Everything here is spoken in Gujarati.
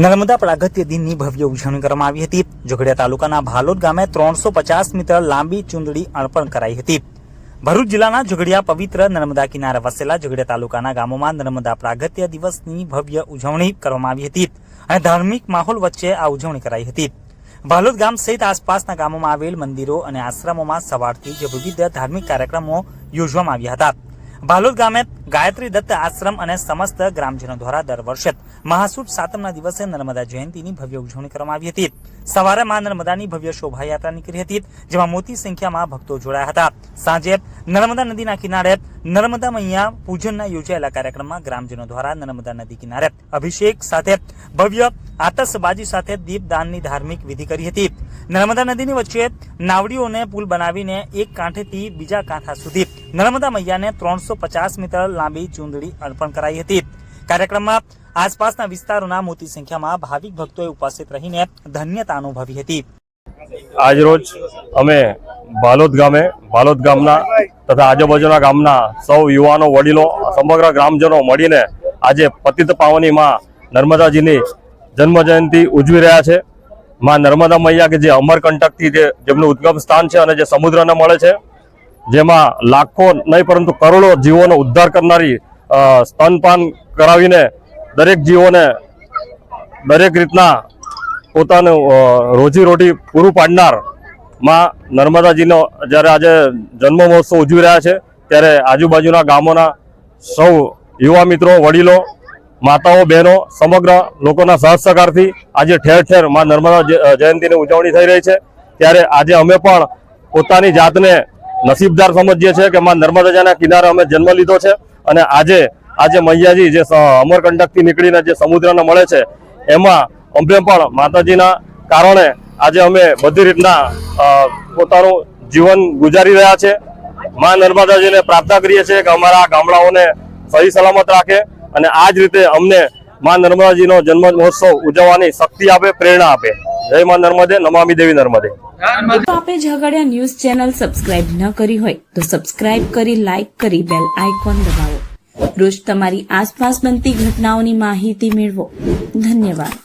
નર્મદા પ્રાગત્ય દિનની ભવ્ય ઉજવણી કરવામાં આવી હતી. ઝઘડિયા તાલુકાના ભાલોદ ગામે ત્રણસો પચાસ મીટર લાંબી ચૂંદડી અર્પણ કરાઈ હતી. ભરૂચ જિલ્લાના ઝઘડિયા પવિત્ર નર્મદા કિનારે વસેલા ઝઘડિયા તાલુકાના ગામોમાં નર્મદા પ્રાગત્ય દિવસની ભવ્ય ઉજવણી કરવામાં આવી હતી અને ધાર્મિક માહોલ વચ્ચે આ ઉજવણી કરાઈ હતી. ભાલોદ ગામ સહિત આસપાસના ગામોમાં આવેલ મંદિરો અને આશ્રમોમાં સવારથી જ વિવિધ ધાર્મિક કાર્યક્રમો યોજવામાં આવ્યા હતા. ભાલોદ ગામે ગાયત્રી દત્ત આશ્રમ અને સમસ્ત ગ્રામજનો દ્વારા દર વર્ષે મહાસુદ સાતમના દિવસે નર્મદા જયંતિની ભવ્ય ઉજવણી કરવામાં આવી હતી. સવારે માં નર્મદાની ભવ્ય શોભાયાત્રા નીકળી હતી, જેમાં મોટી સંખ્યામાં ભક્તો જોડાયા હતા. સાંજે નર્મદા નદીના કિનારે નર્મદા મૈયા પૂજનના યોજાયેલા કાર્યક્રમમાં ગ્રામજનો દ્વારા નર્મદા નદી કિનારે અભિષેક સાથે ભવ્ય આતશબાજી સાથે દીપદાનની ધાર્મિક વિધિ કરી હતી. નર્મદા નદીની વચ્ચે નાવડીઓને પુલ બનાવીને એક કાંઠેથી બીજા કાંઠા સુધી નર્મદા મૈયાને ત્રણસો પચાસ મીટર લાંબી ચૂંદડી અર્પણ કરાઈ હતી. કાર્યક્રમમાં આસપાસના વિસ્તારોના મોટી સંખ્યામાં ભાવિક ભક્તોએ ઉપસ્થિત રહીને ધન્યતા અનુભવી હતી. આજરોજ અમે બાલોદ ગામે બાલોદ ગામના તથા આજુબાજુના ગામના સૌ યુવાનો, વડીલો, સમગ્ર ગ્રામજનો મળીને આજે પતિત પાવની માં નર્મદાજીની જન્મ જયંતિ ઉજવી રહ્યા છે. માં નર્મદા મૈયા કે જે અમરકંટકથી જે જેમનું ઉદ્ગમ સ્થાન છે અને જે સમુદ્રને મળે છે, જેમાં લાખો નહીં પરંતુ કરોડો જીવોનો ઉદ્ધાર કરનારી સ્તનપાન કરાવીને દરેક જીવોને દરેક રીતના પોતાનું રોજીરોટી પૂરું પાડનાર માં નર્મદાજીનો જ્યારે આજે જન્મ મહોત્સવ ઉજવી રહ્યા છે, ત્યારે આજુબાજુના ગામોના સૌ યુવા મિત્રો, વડીલો, માતાઓ, બહેનો, સમગ્ર લોકોના સહજ સહકારથી આજે ઠેર ઠેરમાં નર્મદા જયંતિની ઉજવણી થઈ રહી છે. ત્યારે આજે અમે પણ પોતાની જાતને નસીબદાર સમજીએ છીએ કે માં નર્મદાજાના કિનારે અમે જન્મ લીધો છે અને આજે આજે મૈયાજી જે અમરકંટકથી નીકળીને જે સમુદ્રને મળે છે, એમાં અમે, પણ માતાજીના કારણે આજે અમે બધી રીતના પોતાનું જીવન ગુજારી રહ્યા છે. મા નર્મદાજીને પ્રાર્થના કરીએ છીએ કે અમારા ગામડાઓને સહી સલામત રાખે અને આ જ રીતે અમને મા નર્મદાજીનો જન્મ મહોત્સવ ઉજવવાની શક્તિ આપે, પ્રેરણા આપે. જય મા નર્મદે, નમામી દેવી નર્મદે. આપે ઝઘડિયા ન્યૂઝ ચેનલ સબસ્ક્રાઇબ ન કરી હોય તો સબસ્ક્રાઇબ કરી, લાઇક કરી, બેલ આઇકોન દબાવો. રોજ તમારી આસપાસ બનતી ઘટનાઓની માહિતી મેળવો. ધન્યવાદ.